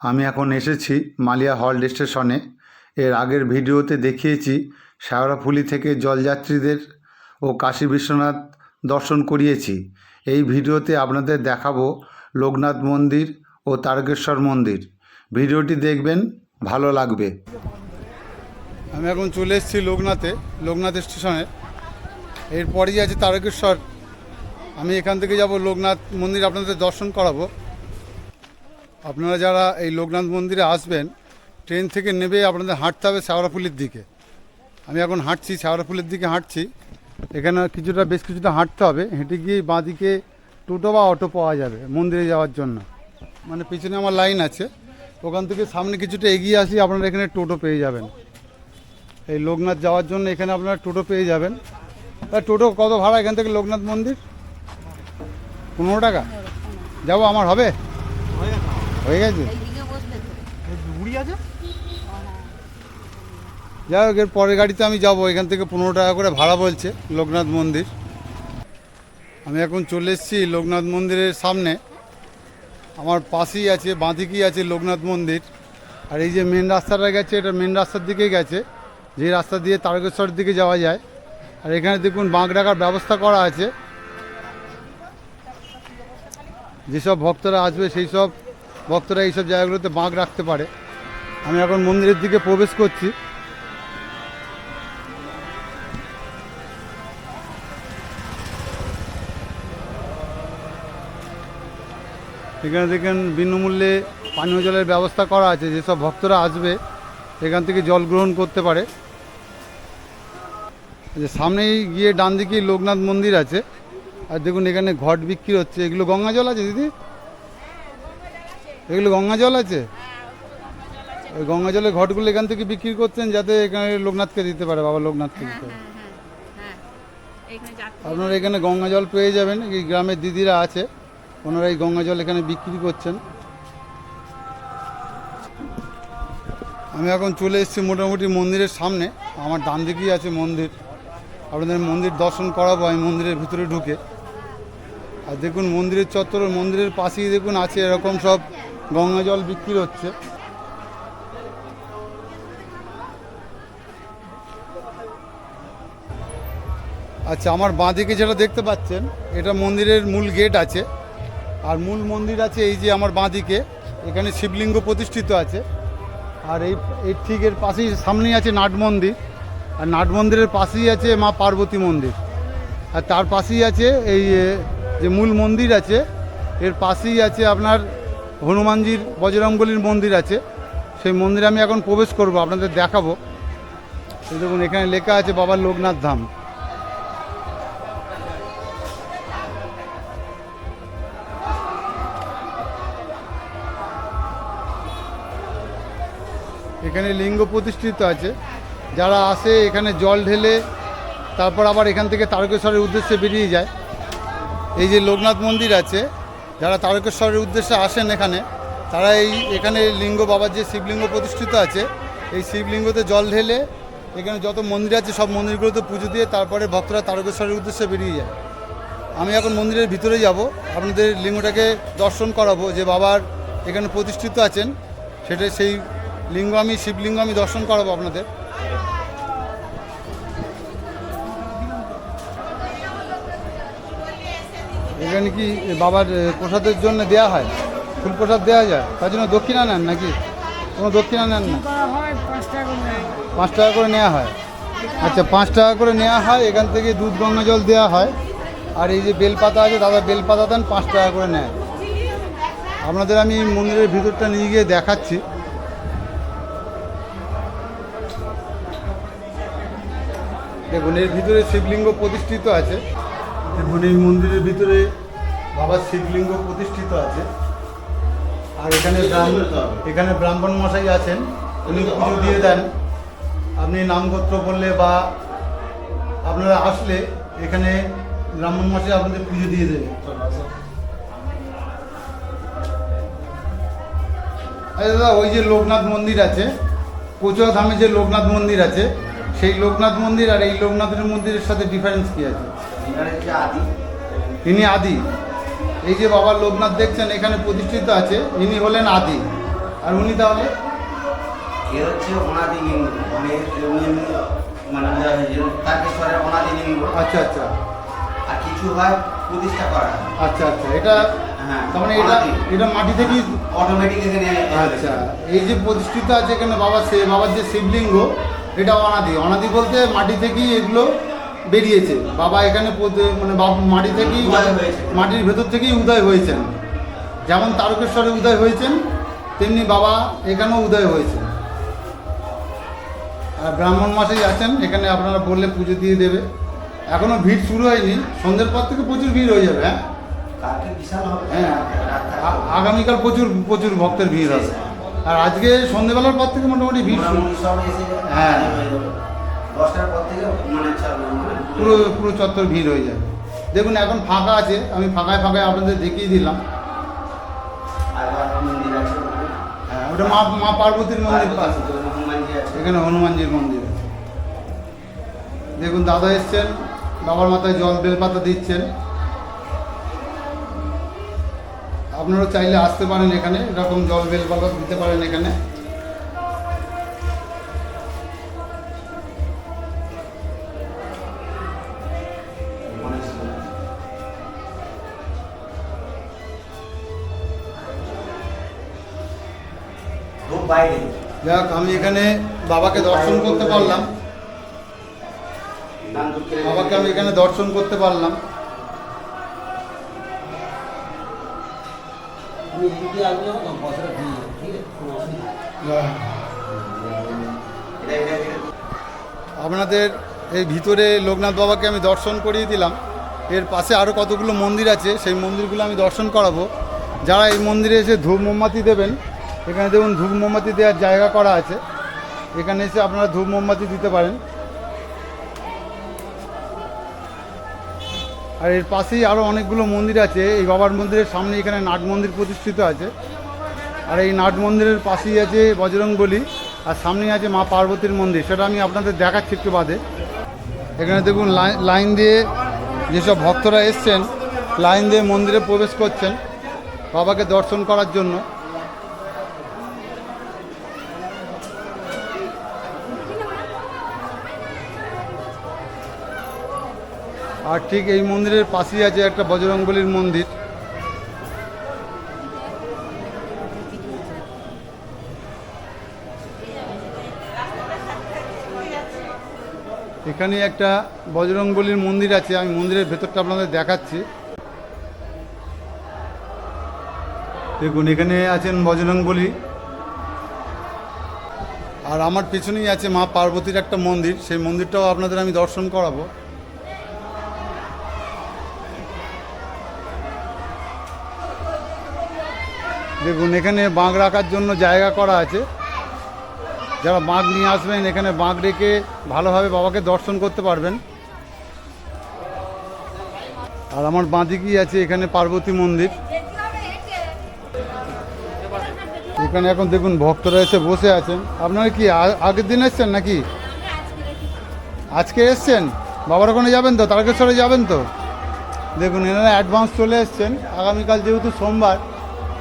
আমি এখন এসেছি মালিয়া হল্ট স্টেশনে। এর আগের ভিডিওতে দেখিয়েছি শেওড়াফুলি থেকে জলযাত্রীদের ও কাশী বিশ্বনাথ দর্শন করিয়েছি। এই ভিডিওতে আপনাদের দেখাবো লোকনাথ মন্দির ও তারকেশ্বর মন্দির। ভিডিওটি দেখবেন, ভালো লাগবে। আমি এখন চলে এসেছি লোকনাথে, লোকনাথ স্টেশনে। এরপরেই আছে তারকেশ্বর। আমি এখান থেকে যাব লোকনাথ মন্দির আপনাদের দর্শন করাবো। আপনারা যারা এই লোকনাথ মন্দিরে আসবেন, ট্রেন থেকে নেবে আপনাদের হাঁটতে হবে শেওড়াফুলির দিকে। আমি এখন হাঁটছি শেওড়াফুলির দিকে হাঁটছি। এখানে কিছুটা, বেশ কিছুটা হাঁটতে হবে। হেঁটে গিয়ে বাঁদিকে টোটো বা অটো পাওয়া যাবে মন্দিরে যাওয়ার জন্য। মানে পিছনে আমার লাইন আছে। ওখান থেকে সামনে কিছুটা এগিয়ে আসি আপনারা এখানে টোটো পেয়ে যাবেন। এই লোকনাথ যাওয়ার জন্য এখানে আপনারা টোটো পেয়ে যাবেন। টোটো কত ভাড়া এখান থেকে লোকনাথ মন্দির? পনেরো টাকা? যাব, আমার হবে? হয়ে গেছে? আছে? যাই হোক এর পরের গাড়িতে আমি যাব। এখান থেকে পনেরো টাকা করে ভাড়া বলছে লোকনাথ মন্দির। আমি এখন চলে এসেছি লোকনাথ মন্দিরের সামনে। আমার পাশেই আছে বাঁদিকেই আছে লোকনাথ মন্দির। আর এই যে মেন রাস্তাটা গেছে এটা মেন রাস্তার দিকেই গেছে। যে রাস্তা দিয়ে তারকেশ্বরের দিকে যাওয়া যায়। আর এখানে দেখুন বাঁক ডাকার ব্যবস্থা করা আছে। যেসব ভক্তরা আসবে সেই সব ভক্তরা এইসব জায়গাগুলোতে বাঁক রাখতে পারে। আমি এখন মন্দিরের দিকে প্রবেশ করছি। এখানে দেখেন বিনামূল্যে পানীয় জলের ব্যবস্থা করা আছে। যেসব ভক্তরা আসবে, এখান থেকে জল গ্রহণ করতে পারে। যে সামনেই গিয়ে ডান দিকেই লোকনাথ মন্দির আছে। আর দেখুন এখানে ঘট বিক্রি হচ্ছে। এগুলো গঙ্গা জল আছে দিদি? এগুলো গঙ্গা জল আছে? ওই গঙ্গা জলের ঘটগুলো এখান থেকে বিক্রি করছেন যাতে এখানে লোকনাথকে দিতে পারে, বাবা লোকনাথকে দিতে পারে। আপনারা এখানে গঙ্গা জল পেয়ে যাবেন, এই গ্রামের দিদিরা আছে, ওনারা এই গঙ্গা জল এখানে বিক্রি করছেন। আমি এখন চলে এসেছি মোটামুটি মন্দিরের সামনে, আমার ডান দিকেই আছে মন্দির। আপনাদের মন্দির দর্শন করাবো, আমি মন্দিরের ভিতরে ঢুকে। আর দেখুন মন্দিরের চত্বর, মন্দিরের পাশেই দেখুন আছে এরকম সব গঙ্গা জল বিক্রি হচ্ছে। আচ্ছা আমার বাঁদিকে যেটা দেখতে পাচ্ছেন, এটা মন্দিরের মূল গেট আছে। আর মূল মন্দির আছে এই যে আমার বাঁদিকে, এখানে শিবলিঙ্গ প্রতিষ্ঠিত আছে। আর এই এই ঠিক এর পাশেই, সামনেই আছে নাট মন্দির। আর নাট মন্দিরের পাশেই আছে মা পার্বতী মন্দির। আর তার পাশেই আছে এই যে মূল মন্দির আছে, এর পাশেই আছে আপনার হনুমানজির বজরঙ্গলির মন্দির আছে। সেই মন্দিরে আমি এখন প্রবেশ করব, আপনাদের দেখাবো। দেখুন, এখানে লেখা আছে বাবা লোকনাথ ধাম। এখানে লিঙ্গ প্রতিষ্ঠিত আছে। যারা আসে, এখানে জল ঢেলে, তারপর আবার এখান থেকে তারকেশ্বরের উদ্দেশ্যে বেরিয়ে যায়। এই যে লোকনাথ মন্দির আছে যারা তারকেশ্বরের উদ্দেশ্যে আসেন এখানে, তারা এই এখানে লিঙ্গ বাবার যে শিবলিঙ্গ প্রতিষ্ঠিত আছে, এই শিবলিঙ্গতে জল ঢেলে এখানে যত মন্দির আছে, সব মন্দিরগুলোতে পুজো দিয়ে তারপরে ভক্তরা তারকেশ্বরের উদ্দেশ্যে বেরিয়ে যায়। আমি এখন মন্দিরের ভিতরে যাব, আপনাদের লিঙ্গটাকে দর্শন করাবো, যে বাবার এখানে প্রতিষ্ঠিত আছেন, সেটা সেই লিঙ্গ আমি, শিবলিঙ্গ আমি দর্শন করাবো আপনাদের। এখানে কি বাবার প্রসাদের জন্য দেয়া হয়? ফুল প্রসাদ দেওয়া যায়? তার জন্য দক্ষিণা নেন নাকি? কোনো দক্ষিণা নেন না? পাঁচ টাকা করে নেওয়া হয়? আচ্ছা পাঁচ টাকা করে নেওয়া হয় এখান থেকে দুধ গঙ্গা জল দেওয়া হয়। আর এই যে বেলপাতা আছে দাদা বেলপাতা দেন পাঁচ টাকা করে নেয়। আপনাদের আমি মন্দিরের ভিতরটা নিয়ে গিয়ে দেখাচ্ছি। দেখুন এর ভিতরে শিবলিঙ্গ প্রতিষ্ঠিত আছে। দেখুন এই মন্দিরের ভিতরে বাবার শিবলিঙ্গ প্রতিষ্ঠিত আছে। আর এখানে এখানে ব্রাহ্মণ মশাই আছেন, উনি পুজো দিয়ে দেন। আপনি নামগোত্র বললে বা আপনারা আসলে এখানে ব্রাহ্মণ মশাই আপনাদের পুজো দিয়ে দেবে। আচ্ছা দাদা, ওই যে লোকনাথ মন্দির আছে, কোচুয়া ধামে যে লোকনাথ মন্দির আছে, সেই লোকনাথ মন্দির আর এই লোকনাথের মন্দিরের সাথে ডিফারেন্স কী আছে? ইনি আদি। এই যে বাবা লোকনাথ দেখছেন এখানে প্রতিষ্ঠিত আছে। ইনি হলেন আদি। আর উনি তাহলে? এ হচ্ছে অনাদি লিঙ্গ। মানে মানে তারকেশ্বরের অনাদি লিঙ্গ। আচ্ছা আচ্ছা। আর কিছু হয় প্রতিষ্ঠা করা। আচ্ছা আচ্ছা। এটা হ্যাঁ তার মানে এটা এটা মাটি থেকেই অটোমেটিক এখানে আচ্ছা। এই যে প্রতিষ্ঠিত আছে এখানে বাবা সে বাবার যে শিবলিঙ্গ এটা অনাদি। অনাদি বলতে মাটি থেকেই এগুলো বেরিয়েছে। বাবা এখানে মানে মাটি থেকেই মাটির ভেতর থেকেই উদয় হয়েছেন। যেমন তারকেশ্বরে উদয় হয়েছেন তেমনি বাবা এখানেও উদয় হয়েছেন। আর ব্রাহ্মণ মাসেই আছেন এখানে আপনারা বললে পুজো দিয়ে দেবে। এখনও ভিড় শুরু হয়নি সন্ধ্যের পর থেকে প্রচুর ভিড় হয়ে যাবে হ্যাঁ? হ্যাঁ আগামীকাল প্রচুর প্রচুর ভক্তের ভিড় আছে আর আজকে সন্ধ্যেবেলার পর থেকে মোটামুটি ভিড় হ্যাঁ। যাবে। দশটার পর থেকে মানে মানে পুরো পুরো চত্বর ভিড় হয়ে যাবে দেখুন এখন ফাঁকা আছে। আমি ফাঁকায় ফাঁকায় আপনাদের দেখিয়ে দিলাম। হ্যাঁ ওটা মা মা পার্বতীর মন্দির পাশে। এখানে হনুমানজির মন্দির আছে। দেখুন দাদা এসছেন। বাবার মাথায় জল বেলপাতা দিচ্ছেন। আপনারা চাইলে আসতে পারেন এখানে। এরকম জল বেলপাতা দিতে পারেন এখানে। যাক, আমি এখানে বাবাকে দর্শন করতে পারলাম। বাবাকে আমি এখানে দর্শন করতে পারলাম। আপনাদের এই ভিতরে লোকনাথ বাবাকে আমি দর্শন করিয়ে দিলাম। এর পাশে আরও কতগুলো মন্দির আছে, সেই মন্দিরগুলো আমি দর্শন করাবো। যারা এই মন্দিরে এসে ধূপ মোমবাতি দেবেন এখানে দেখুন ধূপ মোমবাতি দেওয়ার জায়গা করা আছে। এখানে এসে আপনারা ধূপ মোমবাতি দিতে পারেন। আর এর পাশেই আরও অনেকগুলো মন্দির আছে। এই বাবার মন্দিরের সামনে এখানে নাট মন্দির প্রতিষ্ঠিত আছে। আর এই নাট মন্দিরের পাশেই আছে বজরংবলী আর সামনেই আছে মা পার্বতীর মন্দির। সেটা আমি আপনাদের দেখাচ্ছি একটু বাদে। এখানে দেখুন লাইন দিয়ে যেসব ভক্তরা এসছেন, লাইন দিয়ে মন্দিরে প্রবেশ করছেন বাবাকে দর্শন করার জন্য। আর ঠিক এই মন্দিরের পাশেই আছে একটা বজরংবলীর মন্দির। এখানে একটা বজরংবলীর মন্দির আছে, আমি মন্দিরের ভেতরটা আপনাদের দেখাচ্ছি। দেখুন, এখানে আছেন বজরংবলী। আর আমার পেছনেই আছে মা পার্বতীর একটা মন্দির, সেই মন্দিরটাও আপনাদের আমি দর্শন করাবো। দেখুন, এখানে বাঁক রাখার জন্য জায়গা করা আছে। যারা বাঁক নিয়ে আসবেন, এখানে বাঁক রেখে ভালোভাবে বাবাকে দর্শন করতে পারবেন। আর আমার বাঁদিকেই আছে এখানে পার্বতী মন্দির। এখানে এখন দেখুন, ভক্তরা এসে বসে আছেন। আপনারা কি আগের দিন এসছেন নাকি? আজকে এসছেন? বাবার ওখানে যাবেন তো? তারকেশ্বরে যাবেন তো? দেখুন, এনারা অ্যাডভান্স চলে এসছেন। আগামীকাল যেহেতু সোমবার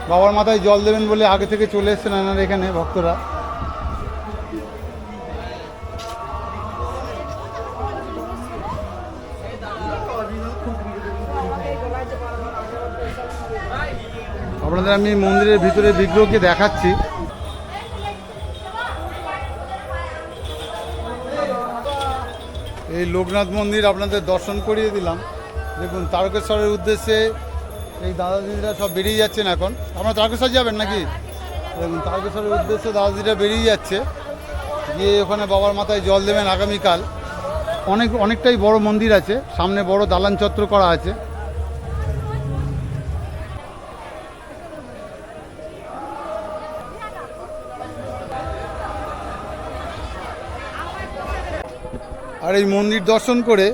বাবার মাথায় জল দেবেন বলে আগে থেকে চলে এসছেন এনারা এখানে ভক্তরা। আপনাদের আমি মন্দিরের ভিতরে বিগ্রহকে দেখাচ্ছি। এই লোকনাথ মন্দির আপনাদের দর্শন করিয়ে দিলাম। দেখুন, তারকেশ্বরের উদ্দেশ্যে এই দাদা দিদিরা সব বেরিয়ে যাচ্ছেন এখন। আপনারা তারকেশ্বর যাবেন নাকি? দেখুন, তারকেশ্বরের উদ্দেশ্যে দাদা দিদিরা বেরিয়ে যাচ্ছে। গিয়ে ওখানে বাবার মাথায় জল দেবেন আগামীকাল। অনেক, অনেকটাই বড় মন্দির আছে। সামনে বড় দালান চত্র করা আছে। আর এই মন্দির দর্শন করে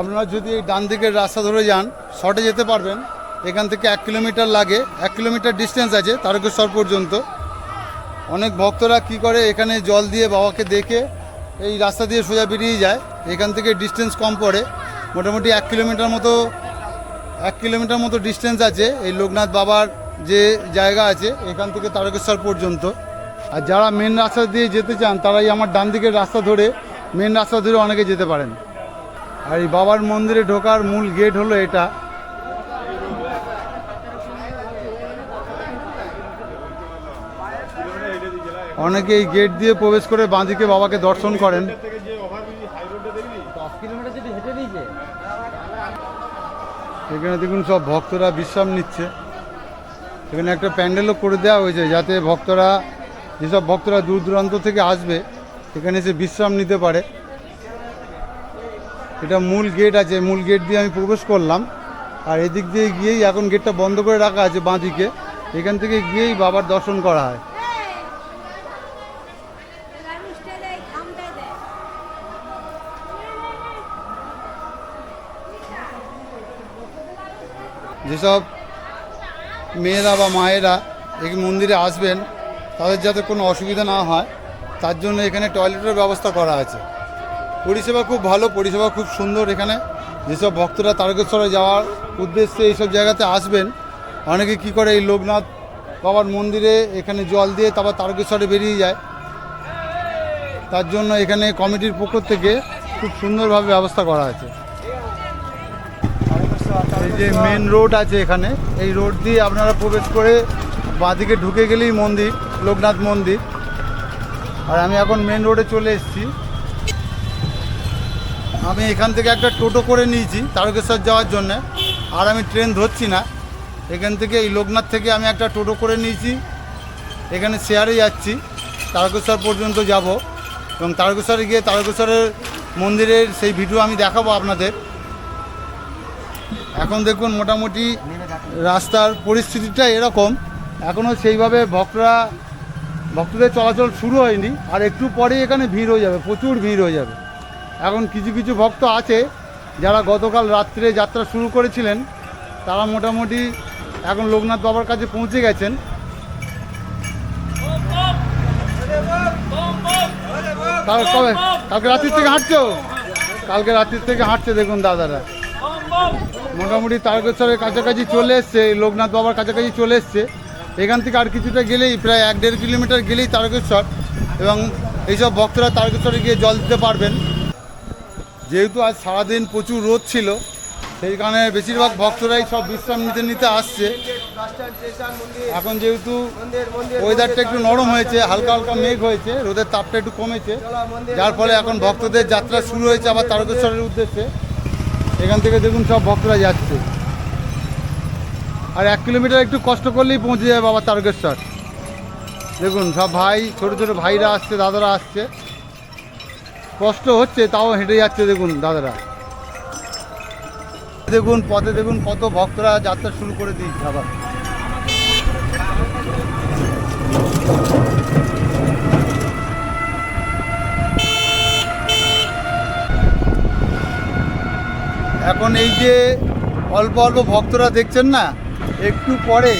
আপনারা যদি এই ডান দিকের রাস্তা ধরে যান শর্টে যেতে পারবেন। এখান থেকে এক কিলোমিটার লাগে, এক কিলোমিটার ডিস্টেন্স আছে, তারকেশ্বর পর্যন্ত। অনেক ভক্তরা কি করে, এখানে জল দিয়ে বাবাকে দেখে, এই রাস্তা দিয়ে সোজা বেরিয়ে যায়। এখান থেকে ডিস্টেন্স কম পড়ে। মোটামুটি এক কিলোমিটার মতো, এক কিলোমিটার মতো ডিস্টেন্স আছে। এই লোকনাথ বাবার যে জায়গা আছে, এখান থেকে তারকেশ্বর পর্যন্ত। আর যারা মেন রাস্তা দিয়ে যেতে চান, তারাই আমার ডান দিকের রাস্তা ধরে মেন রাস্তা ধরে অনেকে যেতে পারেন। আর এই বাবার মন্দিরে ঢোকার মূল গেট হলো এটা। অনেকে এই গেট দিয়ে প্রবেশ করে বাঁদিকে বাবাকে দর্শন করেন। এখানে দেখুন সব ভক্তরা বিশ্রাম নিচ্ছে। এখানে একটা প্যান্ডেলও করে দেওয়া হয়েছে যাতে ভক্তরা, যেসব ভক্তরা দূর দূরান্ত থেকে আসবে, এখানে এসে বিশ্রাম নিতে পারে। এটা মূল গেট আছে, মূল গেট দিয়ে আমি প্রবেশ করলাম। আর এদিক দিয়ে গিয়েই এখন গেটটা বন্ধ করে রাখা আছে বাঁদিকে। এখান থেকে গিয়েই বাবার দর্শন করা হয়। যেসব মেয়েরা বা মায়েরা এই মন্দিরে আসবেন, তাদের যাতে কোনো অসুবিধা না হয়, তার জন্য এখানে টয়লেটের ব্যবস্থা করা আছে। পরিষেবা খুব ভালো, পরিষেবা খুব সুন্দর এখানে। যেসব ভক্তরা তারকেশ্বরে যাওয়ার উদ্দেশ্যে এইসব জায়গাতে আসবেন, অনেকে কি করে এই লোকনাথ বাবার মন্দিরে এখানে জল দিয়ে তারপর তারকেশ্বরে বেরিয়ে যায়। তার জন্য এখানে কমিটির পক্ষ থেকে খুব সুন্দরভাবে ব্যবস্থা করা আছে। এই যে মেন রোড আছে এখানে, এই রোড দিয়ে আপনারা প্রবেশ করে বাঁদিকে ঢুকে গেলেই মন্দির, লোকনাথ মন্দির। আর আমি এখন মেন রোডে চলে এসেছি। আমি এখান থেকে একটা টোটো করে নিয়েছি তারকেশ্বর যাওয়ার জন্য। আর আমি ট্রেন ধরছি না। এখান থেকে এই লোকনাথ থেকে আমি একটা টোটো করে নিয়েছি। এখানে শেয়ারে যাচ্ছি। তারকেশ্বর পর্যন্ত যাব। এবং তারকেশ্বরে গিয়ে তারকেশ্বরের মন্দিরের সেই ভিডিও আমি দেখাবো আপনাদের। এখন দেখুন মোটামুটি রাস্তার পরিস্থিতিটা এরকম। এখনও সেইভাবে ভক্তরা, ভক্তদের চলাচল শুরু হয়নি, আর একটু পরেই এখানে ভিড় হয়ে যাবে, প্রচুর ভিড় হয়ে যাবে। এখন কিছু কিছু ভক্ত আছে, যারা গতকাল রাত্রে যাত্রা শুরু করেছিলেন, তারা মোটামুটি এখন লোকনাথ বাবার কাছে পৌঁছে গেছেন। কালকে রাত্রির থেকে হাঁটছো? কালকে রাত্রির থেকে হাঁটছে দেখুন দাদারা। মোটামুটি তারকেশ্বরের কাছাকাছি চলে এসছে লোকনাথ বাবার কাছাকাছি চলে এসছে। এখান থেকে আর কিছুটা গেলেই, প্রায় এক দেড় কিলোমিটার গেলেই তারকেশ্বর এবং এইসব ভক্তরা তারকেশ্বরে গিয়ে জল দিতে পারবেন। যেহেতু আজ সারাদিন প্রচুর রোদ ছিল, সেই কারণে বেশিরভাগ ভক্তরাই সব বিশ্রাম নিতে নিতে আসছে। এখন যেহেতু ওয়েদারটা একটু নরম হয়েছে, হালকা হালকা মেঘ হয়েছে, রোদের তাপটা একটু কমেছে, যার ফলে এখন ভক্তদের যাত্রা শুরু হয়েছে আবার তারকেশ্বরের উদ্দেশ্যে। এখান থেকে দেখুন সব ভক্তরা যাচ্ছে। আর এক কিলোমিটার একটু কষ্ট করলেই পৌঁছে যায় বাবা তারকেশ্বর। দেখুন সব ভাই, ছোট ছোট ভাইরা আসছে, দাদারা আসছে। কষ্ট হচ্ছে, তাও হেঁটে যাচ্ছে দেখুন দাদারা। দেখুন, পথে দেখুন কত ভক্তরা যাত্রা শুরু করে দিয়েছে আবার। এখন এই যে অল্প অল্প ভক্তরা দেখছেন না, একটু পরে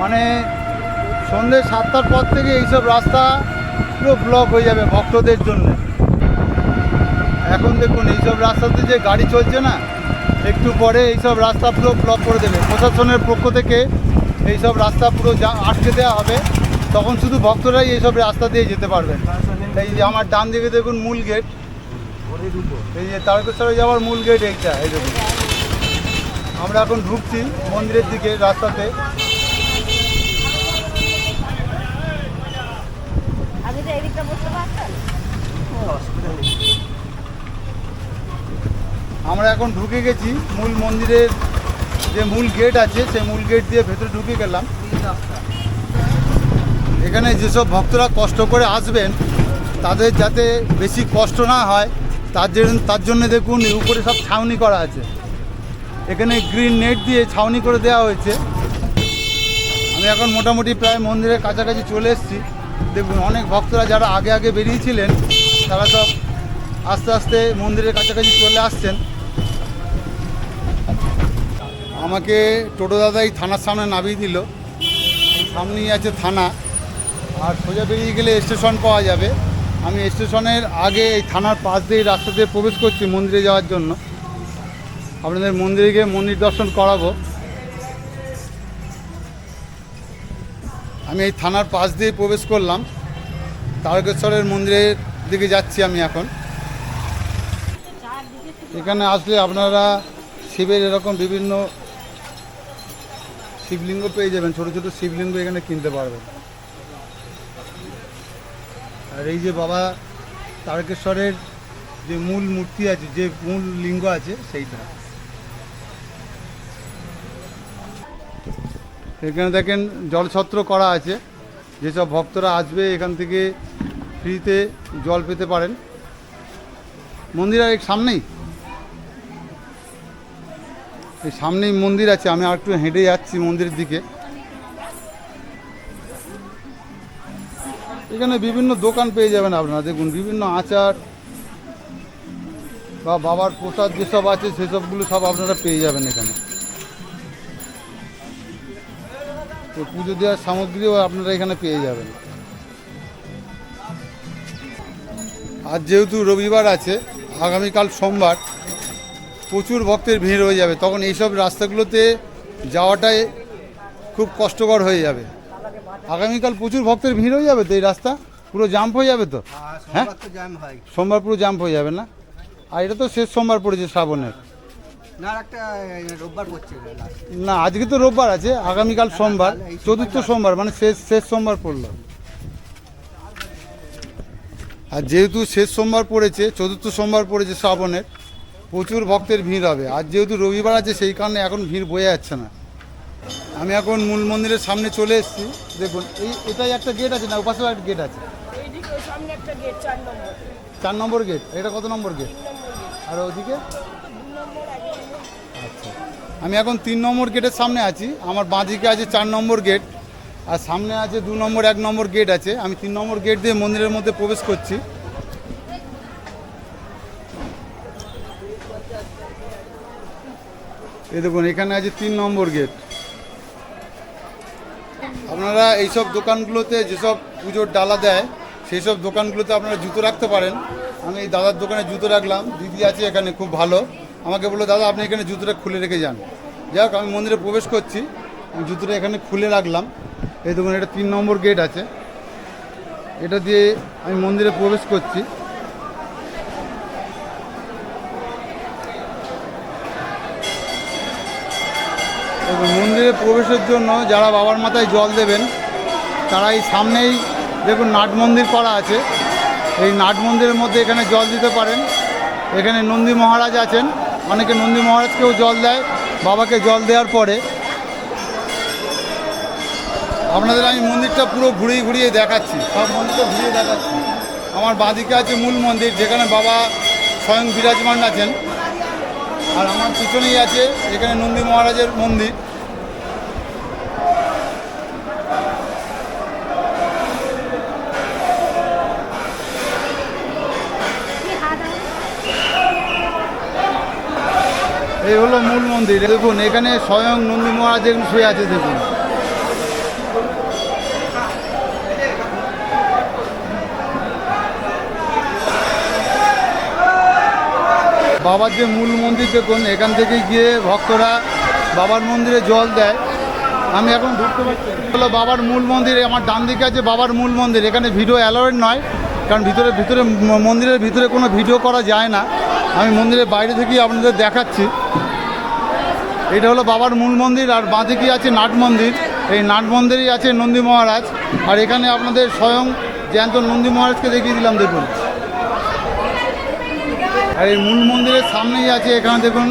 মানে সন্ধ্যে সাতটার পর থেকে এইসব রাস্তা পুরো ব্লক হয়ে যাবে ভক্তদের জন্য। এখন দেখুন, এইসব রাস্তাতে যে গাড়ি চলছে না, একটু পরে এইসব রাস্তা পুরো ব্লক করে দেবে। প্রশাসনের পক্ষ থেকে এইসব রাস্তা পুরো যা আটকে দেওয়া হবে, তখন শুধু ভক্তরাই এইসব রাস্তা দিয়ে যেতে পারবেন। এই যে আমার ডান দিকে দেখুন মূল গেট এই যে তারকেশ্বরে যাওয়ার মূল গেট এইটা এই দেখুন। আমরা এখন ঢুকছি মন্দিরের দিকে রাস্তাতে। আমরা এখন ঢুকে গেছি মূল মন্দিরের যে মূল গেট আছে সেই মূল গেট দিয়ে ভেতরে ঢুকে গেলাম। এখানে যেসব ভক্তরা কষ্ট করে আসবেন তাদের যাতে বেশি কষ্ট না হয় তার জন্য তার জন্য দেখুন উপরে সব ছাউনি করা আছে। এখানে গ্রিন নেট দিয়ে ছাউনি করে দেওয়া হয়েছে। আমি এখন মোটামুটি প্রায় মন্দিরের কাছাকাছি চলে এসেছি। দেখুন, অনেক ভক্তরা যারা আগে আগে বেরিয়েছিলেন, তারা সব আস্তে আস্তে মন্দিরের কাছাকাছি চলে আসছেন। আমাকে টোটো দাদাই থানার সামনে নামিয়ে দিল। সামনেই আছে থানা। আর সোজা বেরিয়ে গেলে স্টেশন পাওয়া যাবে। আমি স্টেশনের আগে এই থানার পাশ দিয়ে রাস্তা দিয়ে প্রবেশ করছি মন্দিরে যাওয়ার জন্য। আপনাদের মন্দিরে গিয়ে মন্দির দর্শন করাবো। আমি এই থানার পাশ দিয়ে প্রবেশ করলাম। তারকেশ্বরের মন্দিরের দিকে যাচ্ছি আমি এখন। এখানে আসলে আপনারা শিবের এরকম বিভিন্ন শিবলিঙ্গ পেয়ে যাবেন। ছোট ছোট শিবলিঙ্গ এখানে কিনতে পারবেন। আর এই যে বাবা তারকেশ্বরের যে মূল মূর্তি আছে, যে মূল লিঙ্গ আছে, সেইটা। এখানে দেখেন জলছত্র করা আছে। যেসব ভক্তরা আসবে, এখান থেকে ফ্রিতে জল পেতে পারেন। মন্দির আর সামনেই। এই সামনেই মন্দির আছে। আমি আর একটু হেঁটে যাচ্ছি মন্দিরের দিকে। এখানে বিভিন্ন দোকান পেয়ে যাবেন আপনারা। দেখুন, বিভিন্ন আচার বা বাবার প্রসাদ যেসব আছে, সেসবগুলো সব আপনারা পেয়ে যাবেন এখানে। তো পুজো দেওয়ার সামগ্রীও আপনারা এখানে পেয়ে যাবেন। আর যেহেতু রবিবার আছে, আগামীকাল সোমবার, প্রচুর ভক্তের ভিড় হয়ে যাবে। তখন এইসব রাস্তাগুলোতে যাওয়াটাই খুব কষ্টকর হয়ে যাবে। আগামীকাল প্রচুর ভক্তের ভিড় হয়ে যাবে তো এই রাস্তা? পুরো জাম্প হয়ে যাবে তো? হ্যাঁ হয়? সোমবার পুরো জাম্প হয়ে যাবে না? আর এটা তো শেষ সোমবার পড়েছে শ্রাবণের। না আজকে তো রোববার আছে আগামীকাল সোমবার চতুর্থ সোমবার মানে শেষ শেষ সোমবার পড়ল। আর যেহেতু শেষ সোমবার পড়েছে চতুর্থ সোমবার পড়েছে শ্রাবণের প্রচুর ভক্তের ভিড় হবে। আর যেহেতু রবিবার আছে সেই কারণে এখন ভিড় বোঝা যাচ্ছে না। আমি এখন মূল মন্দিরের সামনে চলে এসেছি। দেখুন এই এটাই একটা গেট আছে না? ওপাশেও একটা গেট আছে? চার নম্বর গেট এটা কত নম্বর গেট আর ওদিকে? আচ্ছা। আমি এখন তিন নম্বর গেটের সামনে আছি। আমার বাঁদিকে আছে চার নম্বর গেট আর সামনে আছে দু নম্বর এক নম্বর গেট আছে। আমি তিন নম্বর গেট দিয়ে মন্দিরের মধ্যে প্রবেশ করছি। এই দেখুন এখানে আছে তিন নম্বর গেট আপনারা এইসব দোকানগুলোতে যেসব পুজোর ডালা দেয় সেই সব দোকানগুলোতে আপনারা জুতো রাখতে পারেন। আমি এই দাদার দোকানে জুতো রাখলাম। দিদি আছে এখানে, খুব ভালো। আমাকে বলল, দাদা, আপনি এখানে জুতোটা খুলে রেখে যান। যাই হোক, আমি মন্দিরে প্রবেশ করছি। আমি জুতোটা এখানে খুলে রাখলাম। এই দোকানে এটা তিন নম্বর গেট আছে। এটা দিয়ে আমি মন্দিরে প্রবেশ করছি এবং মন্দিরে প্রবেশের জন্য যারা বাবার মাথায় জল দেবেন, তারা এই সামনেই দেখুন নাট মন্দির করা আছে। এই নাট মন্দিরের মধ্যে এখানে জল দিতে পারেন। এখানে নন্দী মহারাজ আছেন। অনেকে নন্দী মহারাজকেও জল দেয়, বাবাকে জল দেওয়ার পরে। আপনাদের আমি মন্দিরটা পুরো ঘুরিয়ে ঘুরিয়ে দেখাচ্ছি। সব মন্দিরটা ঘুরিয়ে দেখাচ্ছি। আমার বাঁদিকে আছে মূল মন্দির, যেখানে বাবা স্বয়ং বিরাজমান আছেন। আর আমার পিছনেই আছে, এখানে নন্দী মহারাজের মন্দির। এই হলো মূল মন্দির। দেখুন, এখানে স্বয়ং নন্দী মহারাজ এখানে শুয়ে আছে, দেখুন। বাবার যে মূল মন্দির, দেখুন, এখান থেকে গিয়ে ভক্তরা বাবার মন্দিরে জল দেয়। আমি এখন ঢুকতে পারছি হলো বাবার মূল মন্দির, আমার ডান দিকে আছে বাবার মূল মন্দির। এখানে ভিডিও অ্যালাউড নয়। কারণ ভিতরে ভিতরে মন্দিরের ভিতরে কোনো ভিডিও করা যায় না। আমি মন্দিরের বাইরে থেকেই আপনাদের দেখাচ্ছি। এটা হলো বাবার মূল মন্দির, আর বাঁদিকে আছে নাট মন্দির? এই নাট মন্দিরেই আছে নন্দী মহারাজ। আর এখানে আপনাদের স্বয়ং জ্যান্ত নন্দী মহারাজকে দেখিয়ে দিলাম, দেখুন। আর এই মূল মন্দিরের সামনেই আছে এখানে, দেখুন,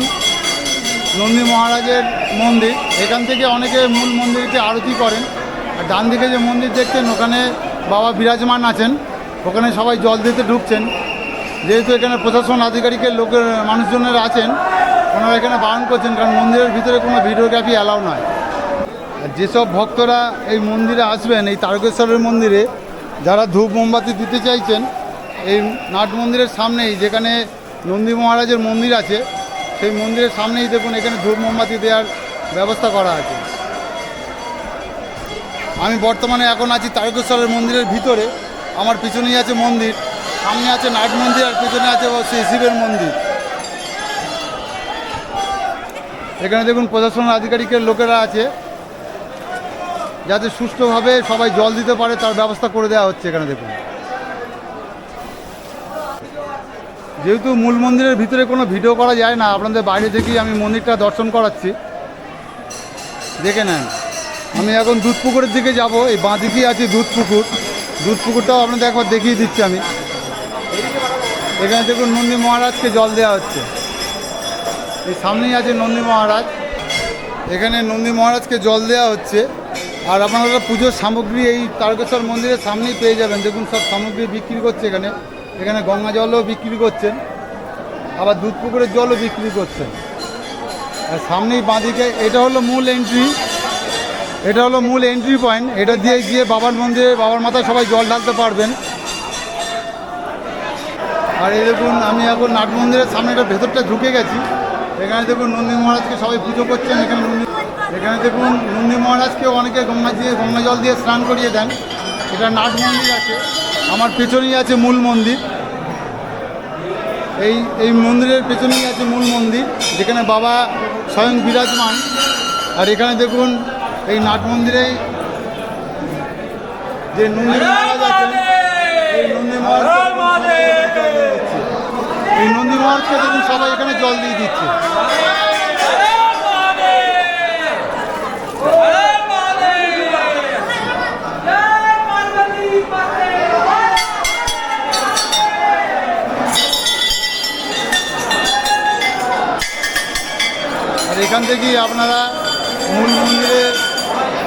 নন্দী মহারাজের মন্দির। এখান থেকে অনেকে মূল মন্দিরকে আরতি করেন। আর ডান দিকে যে মন্দির দেখছেন, ওখানে বাবা বিরাজমান আছেন। ওখানে সবাই জল দিতে ঢুকছেন। যেহেতু এখানে প্রশাসন আধিকারিকের লোকের মানুষজনেরা আছেন, ওনারা এখানে বারণ করছেন কারণ মন্দিরের ভিতরে কোনো ভিডিওগ্রাফি অ্যালাউ নয়। যেসব ভক্তরা এই মন্দিরে আসবেন, এই তারকেশ্বরের মন্দিরে, যারা ধূপ মোমবাতি দিতে চাইছেন, এই নাট মন্দিরের সামনেই যেখানে নন্দী মহারাজের মন্দির আছে, সেই মন্দিরের সামনেই দেখুন এখানে ধূপ মোমবাতি দেওয়ার ব্যবস্থা করা আছে। আমি বর্তমানে এখন আছি তারকেশ্বরের মন্দিরের ভিতরে। আমার পিছনেই আছে মন্দির, সামনে আছে নাট মন্দির আর পিছনে আছে শিবের মন্দির। এখানে দেখুন প্রশাসন আধিকারিকের লোকেরা আছে, যাতে সুষ্ঠুভাবে সবাই জল দিতে পারে, তার ব্যবস্থা করে দেওয়া হচ্ছে এখানে দেখুন। যেহেতু মূল মন্দিরের ভিতরে কোনো ভিডিও করা যায় না, আপনাদের বাইরে থেকেই আমি মন্দিরটা দর্শন করাচ্ছি। দেখে নেন। আমি এখন দুধ পুকুরের দিকে যাব, এই বাঁ দিকেই আছে দুধ পুকুর দুধ পুকুরটাও আপনাদের একবার দেখিয়ে দিচ্ছি আমি। এখানে দেখুন নন্দী মহারাজকে জল দেওয়া হচ্ছে। এই সামনেই আছে নন্দী মহারাজ। এখানে নন্দী মহারাজকে জল দেওয়া হচ্ছে। আর আপনারা পুজোর সামগ্রী এই তারকেশ্বর মন্দিরের সামনেই পেয়ে যাবেন। দেখুন সব সামগ্রী বিক্রি করছে এখানে। এখানে গঙ্গা জলও বিক্রি করছেন। আবার দুধ পুকুরের জলও বিক্রি করছেন। আর সামনেই বাঁদিকে, এটা হলো মূল এন্ট্রি এটা হলো মূল এন্ট্রি পয়েন্ট এটা দিয়ে গিয়ে বাবার মন্দিরে বাবার মাথায় সবাই জল ঢালতে পারবেন। আর এই দেখুন, আমি এখন নাট মন্দিরের সামনেটা ভেতরটা ঢুকে গেছি। এখানে দেখুন নন্দী মহারাজকে সবাই পুজো করছেন। এখানে নন্দী এখানে দেখুন নন্দী মহারাজকে অনেকে গঙ্গা দিয়ে গঙ্গা জল দিয়ে স্নান করিয়ে দেন। এটা নাট মন্দির আছে। আমার পেছনেই আছে মূল মন্দির। এই এই মন্দিরের পেছনেই আছে মূল মন্দির, যেখানে বাবা স্বয়ং বিরাজমান। আর এখানে দেখুন এই নাট মন্দিরে যে নন্দী মহারাজ আছেন এই নন্দী মহারাজ এই নন্দী মহারাজকে দেখুন সবাই এখানে জল দিয়ে দিচ্ছে। আর এখান থেকেই আপনারা মূল মন্দিরের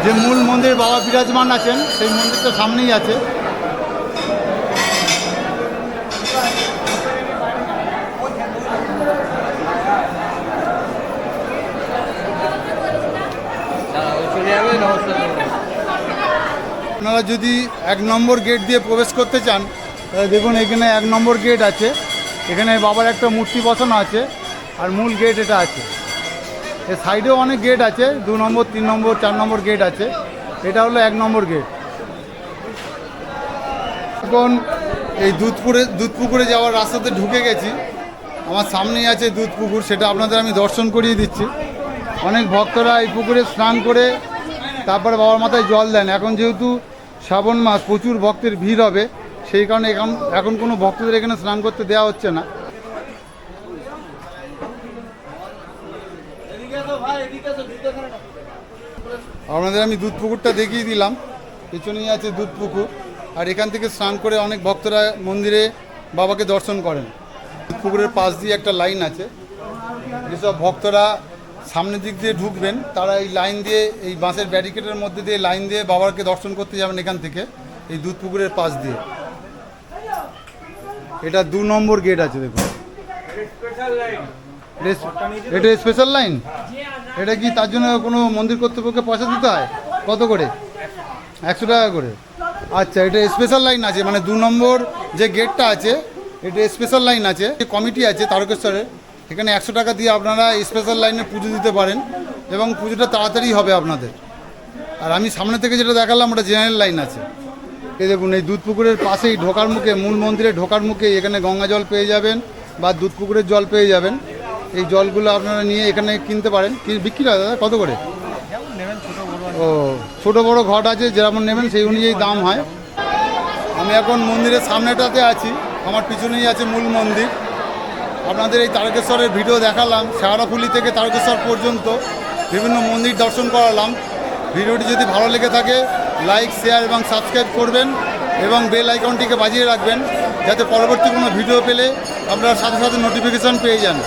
যে মূল মন্দির বাবা বিরাজমান আছেন, সেই মন্দিরটা সামনেই আছে। আপনারা যদি এক নম্বর গেট দিয়ে প্রবেশ করতে চান দেখুন এখানে এক নম্বর গেট আছে। এখানে বাবার একটা মূর্তি বসানো আছে, আর মূল গেট এটা আছে। এর সাইডেও অনেক গেট আছে, দু নম্বর, তিন নম্বর, চার নম্বর গেট আছে। এটা হলো এক নম্বর গেট এখন এই দুধপুরে, দুধপুকুরে যাওয়ার রাস্তাতে ঢুকে গেছি। আমার সামনেই আছে দুধ পুকুর সেটা আপনাদের আমি দর্শন করিয়ে দিচ্ছি। অনেক ভক্তরা এই পুকুরে স্নান করে তারপরে বাবার মাথায় জল দেন। এখন যেহেতু শ্রাবণ মাস, প্রচুর ভক্তের ভিড় হবে, সেই কারণে এখন এখন কোনো ভক্তদের এখানে স্নান করতে দেওয়া হচ্ছে না। আপনাদের আমি দুধ পুকুরটা দেখিয়ে দিলাম। পেছনেই আছে দুধ পুকুর। আর এখান থেকে স্নান করে অনেক ভক্তরা মন্দিরে বাবাকে দর্শন করেন। দুধ পুকুরের পাশ দিয়ে একটা লাইন আছে। যেসব ভক্তরা সামনের দিক দিয়ে ঢুকবেন, তারা এই লাইন দিয়ে, এই বাঁশের ব্যারিকেডের মধ্যে দিয়ে লাইন দিয়ে বাবাকে দর্শন করতে যাবেন এখান থেকে, এই দুধ পুকুরের পাশ দিয়ে। এটা দু নম্বর গেট আছে দেখুন। এটা- স্পেশাল লাইন এটা কি তার জন্য কোনো মন্দির কর্তৃপক্ষকে পয়সা দিতে হয়? কত করে? একশো টাকা করে। আচ্ছা এটা স্পেশাল লাইন আছে মানে দু নম্বর যে গেটটা আছে, এটা স্পেশাল লাইন আছে, যে কমিটি আছে তারকেশ্বরের এখানে একশো টাকা দিয়ে আপনারা স্পেশাল লাইনে পুজো দিতে পারেন এবং পুজোটা তাড়াতাড়ি হবে আপনাদের। আর আমি সামনে থেকে যেটা দেখালাম, ওটা জেনারেল লাইন আছে। এই দেখুন, এই দুধ পুকুরের পাশেই ঢোকার মুখে, মূল মন্দিরে ঢোকার মুখে এখানে গঙ্গা জল পেয়ে যাবেন বা দুধ পুকুরের জল পেয়ে যাবেন। এই জলগুলো আপনারা নিয়ে এখানে কিনতে পারেন। কি বিক্রি হয় দাদা? কত করে? ও, ছোট বড় ঘট আছে যেমন নেবেন সেই অনুযায়ী দাম হয়। আমি এখন মন্দিরের সামনেটাতে আছি। আমার পিছনেই আছে মূল মন্দির। আপনাদের এই তারকেশ্বরের ভিডিও দেখালাম, শেওড়াফুলি থেকে তারকেশ্বর পর্যন্ত বিভিন্ন মন্দির দর্শন করালাম। ভিডিওটি যদি ভালো লেগে থাকে, লাইক, শেয়ার এবং সাবস্ক্রাইব করবেন এবং বেল আইকনটিকে বাজিয়ে রাখবেন, যাতে পরবর্তী কোনো ভিডিও পেলে আপনারা সাথে সাথে নোটিফিকেশান পেয়ে যান।